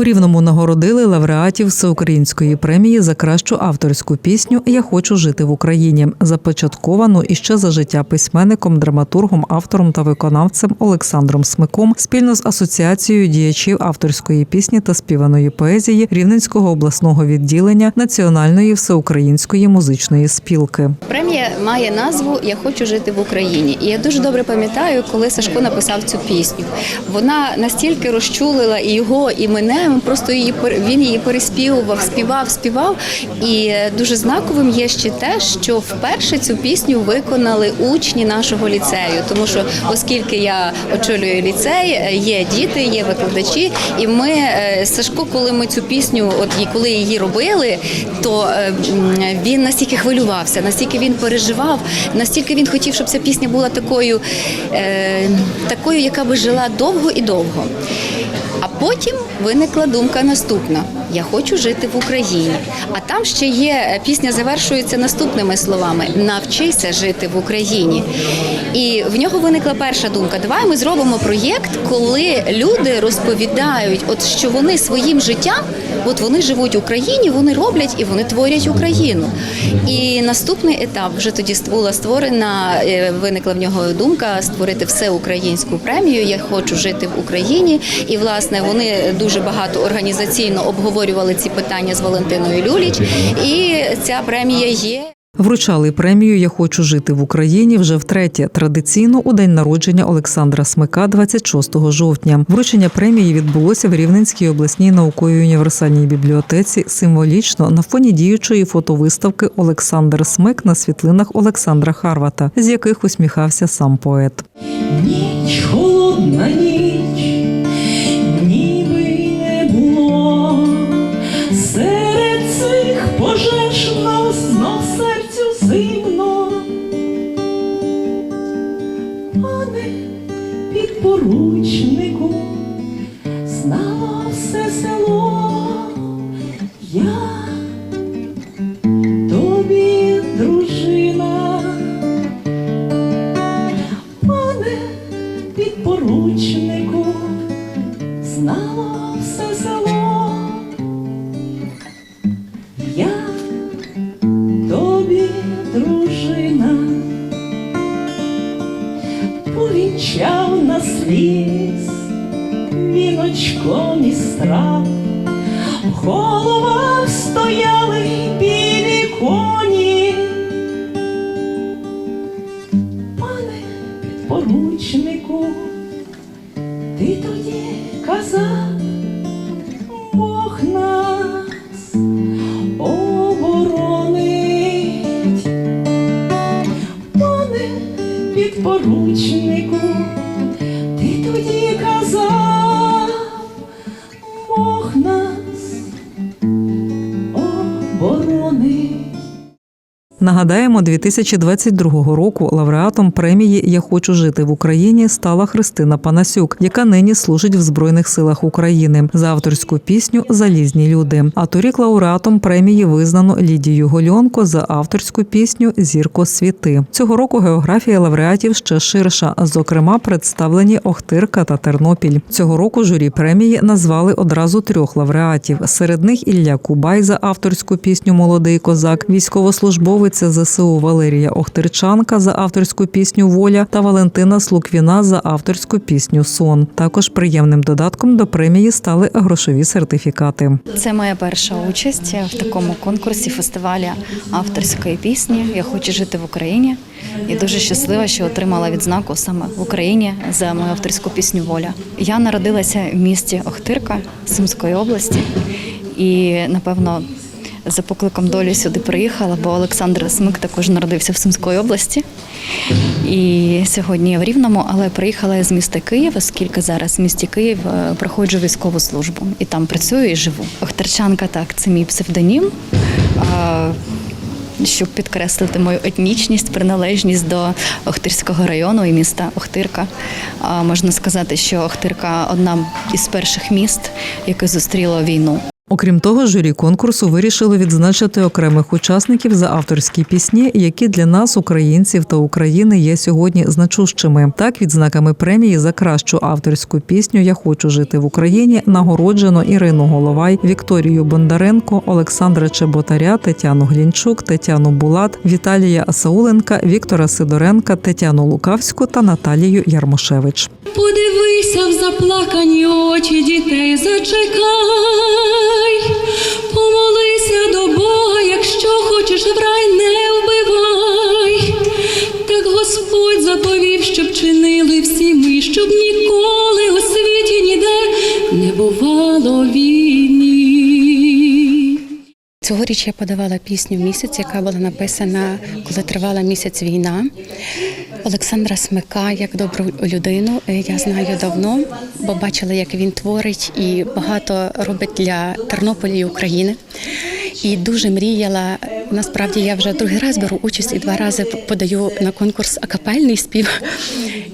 У Рівному нагородили лауреатів всеукраїнської премії за кращу авторську пісню Я хочу жити в Україні, започатковану іще за життя письменником, драматургом, автором та виконавцем Олександром Смиком спільно з асоціацією діячів авторської пісні та співаної поезії Рівненського обласного відділення Національної всеукраїнської музичної спілки. Премія має назву Я хочу жити в Україні. І я дуже добре пам'ятаю, коли Сашко написав цю пісню. Вона настільки розчулила і його, і мене. Просто її він її переспівував, співав, співав. І дуже знаковим є ще те, що вперше цю пісню виконали учні нашого ліцею. Тому що, оскільки я очолюю ліцей, є діти, є викладачі, і ми е, Сашко, коли ми цю пісню, от і коли її робили, то е, він настільки хвилювався, настільки він переживав, настільки він хотів, щоб ця пісня була такою, е, такою, яка би жила довго і довго. А потім виникла думка наступна: я хочу жити в Україні. А там ще є е, пісня, завершується наступними словами: навчися жити в Україні. І в нього виникла перша думка: давай ми зробимо проєкт, коли люди розповідають, от що вони своїм життям, от вони живуть в Україні, вони роблять і вони творять Україну. І наступний етап вже тоді була створена, е, виникла в нього думка створити всеукраїнську премію. Я хочу жити в Україні. І власне вони дуже багато організаційно обговорювали ці питання з Валентиною Люліч. І ця премія є. Вручали премію Я хочу жити в Україні вже втретє. Традиційно у день народження Олександра Смика, 26 жовтня. Вручення премії відбулося в Рівненській обласній науковій універсальній бібліотеці. Символічно на фоні діючої фотовиставки Олександр Смик на світлинах Олександра Харвата, з яких усміхався сам поет. Ніч, холодна ніч, повінчав сліз віночком із трав, в головах стояли білі коні. Пане підпоручнику, ти тоді казав, Бог Нагадаємо, 2022 року лауреатом премії Я хочу жити в Україні стала Христина Панасюк, яка нині служить в Збройних силах України за авторську пісню Залізні люди. А торік лауреатом премії визнано Лідію Гольонко за авторську пісню Зірко світи. Цього року географія лауреатів ще ширша. Зокрема, представлені Охтирка та Тернопіль. Цього року журі премії назвали одразу трьох лауреатів. Серед них Ілля Кубай за авторську пісню Молодий козак, військовослужбовиця ЗСУ Валерія Охтирчанка за авторську пісню Воля та Валентина Слуквіна за авторську пісню Сон. Також приємним додатком до премії стали грошові сертифікати. Це моя перша участь в такому конкурсі фестивалі авторської пісні. Я хочу жити в Україні і дуже щаслива, що отримала відзнаку саме в Україні за мою авторську пісню Воля. Я народилася в місті Охтирка Сумської області, і напевно. За покликом долі сюди приїхала, бо Олександр Смик також народився в Сумської області. І сьогодні я в Рівному, але приїхала я з міста Київ, оскільки зараз в місті Київ е, проходжу військову службу і там працюю і живу. Охтарчанка, так, це мій псевдонім. Щоб підкреслити мою етнічність, приналежність до Охтирського району і міста Охтирка. Можна сказати, що Охтирка одна із перших міст, яке зустріло війну. Окрім того, журі конкурсу вирішило відзначити окремих учасників за авторські пісні, які для нас, українців та України, є сьогодні значущими. Так, відзнаками премії за кращу авторську пісню Я хочу жити в Україні нагороджено Ірину Головай, Вікторію Бондаренко, Олександра Чеботаря, Тетяну Глінчук, Тетяну Булат, Віталія Асауленка, Віктора Сидоренка, Тетяну Лукавську та Наталію Ярмошевич. Подивися в заплакані очі дітей, зачекай, Цьогоріч я подавала пісню місяць, яка була написана, коли тривала місяць війна. Олександра Смика, як добру людину, е, я знаю давно, бо бачила, як він творить і багато робить для Тернополя і України. І дуже мріяла. Насправді я вже другий раз беру участь і два рази подаю на конкурс акапельний спів.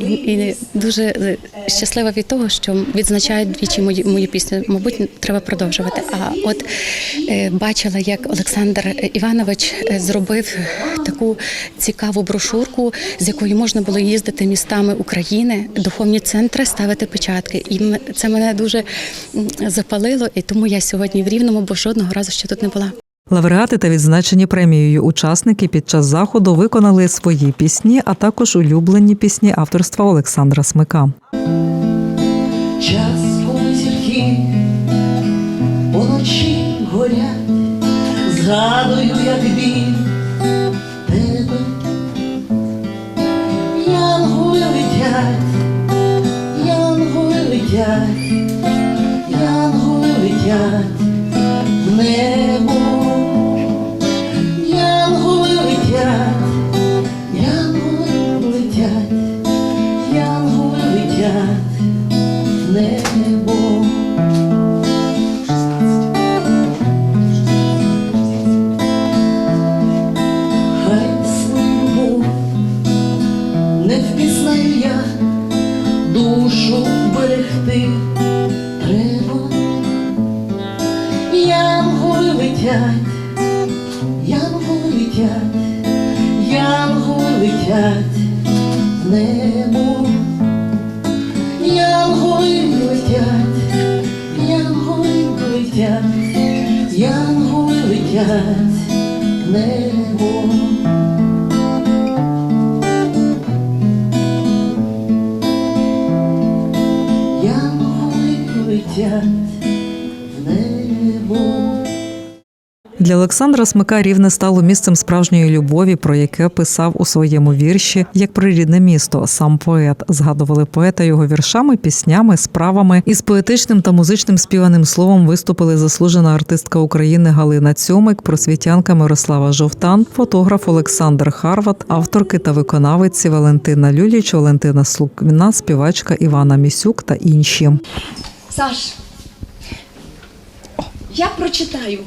І, і дуже е, щаслива від того, що відзначають двічі мою, мою пісню. Мабуть, треба продовжувати. А от е, бачила, як Олександр Іванович е, зробив таку цікаву брошурку, з якою можна було їздити містами України, духовні центри, ставити печатки. І це мене дуже запалило, і тому я сьогодні в Рівному, бо жодного разу ще тут не була. Лауреати та відзначені премією учасники під час заходу виконали свої пісні, а також улюблені пісні авторства Олександра Смика. Час, коли зірки поночі горять, згадую, як біль тебе. Янголи летять, янголи летять, янголи летять летять в небо. Янголи летять, янголи летять, янголи летять в небо. Янголи летять Для Олександра Смика рівне стало місцем справжньої любові, про яке писав у своєму вірші як про рідне місто. Сам поет згадували поета його віршами, піснями, справами. Із поетичним та музичним співаним словом виступили заслужена артистка України Галина Цьомик, просвітянка Мирослава Жовтан, фотограф Олександр Харват, авторки та виконавиці Валентина Люліч, Валентина Слуквіна, співачка Івана Місюк та інші. Саш, я прочитаю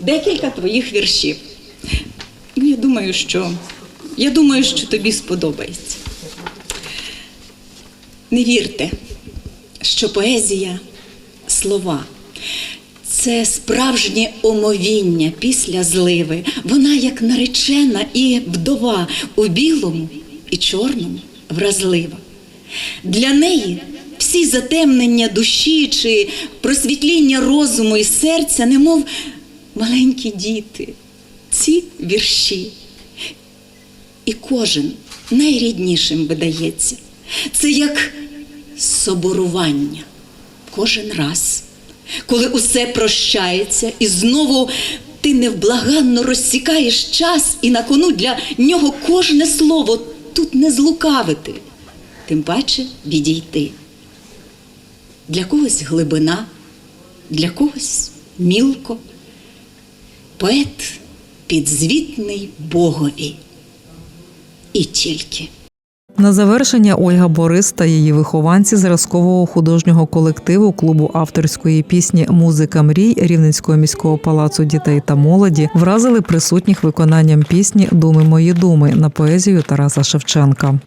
декілька твоїх віршів. Я думаю, що я думаю, що тобі сподобається. Не вірте, що поезія слова. Це справжнє омовіння після зливи. Вона як наречена і вдова у білому і чорному вразлива. Для неї всі затемнення душі чи просвітління розуму і серця, немов маленькі діти, ці вірші. І кожен найріднішим видається. Це як соборування кожен раз, коли усе прощається, і знову ти невблаганно розсікаєш час, і на кону для нього кожне слово тут не злукавити, тим паче відійти. Для когось глибина, для когось мілко. Поет підзвітний Богові. І тільки. На завершення Ольга Борис та її вихованці зразкового художнього колективу клубу авторської пісні Музика мрій Рівненського міського палацу дітей та молоді вразили присутніх виконанням пісні Думи мої думи на поезію Тараса Шевченка.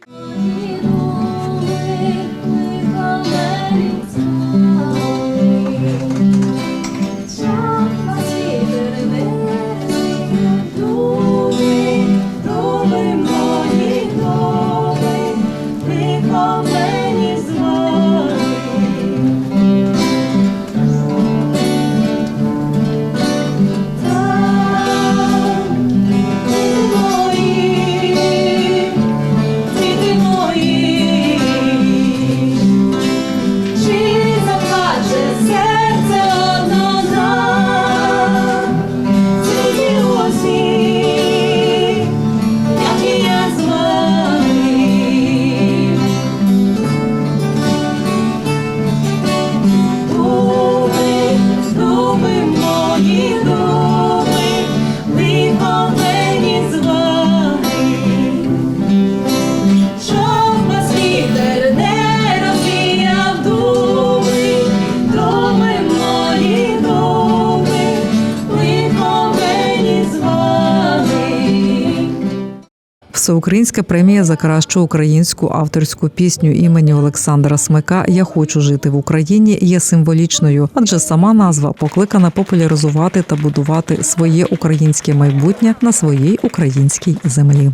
Всеукраїнська премія за кращу українську авторську пісню імені Олександра Смика Я хочу жити в Україні є символічною, адже сама назва покликана популяризувати та будувати своє українське майбутнє на своїй українській землі.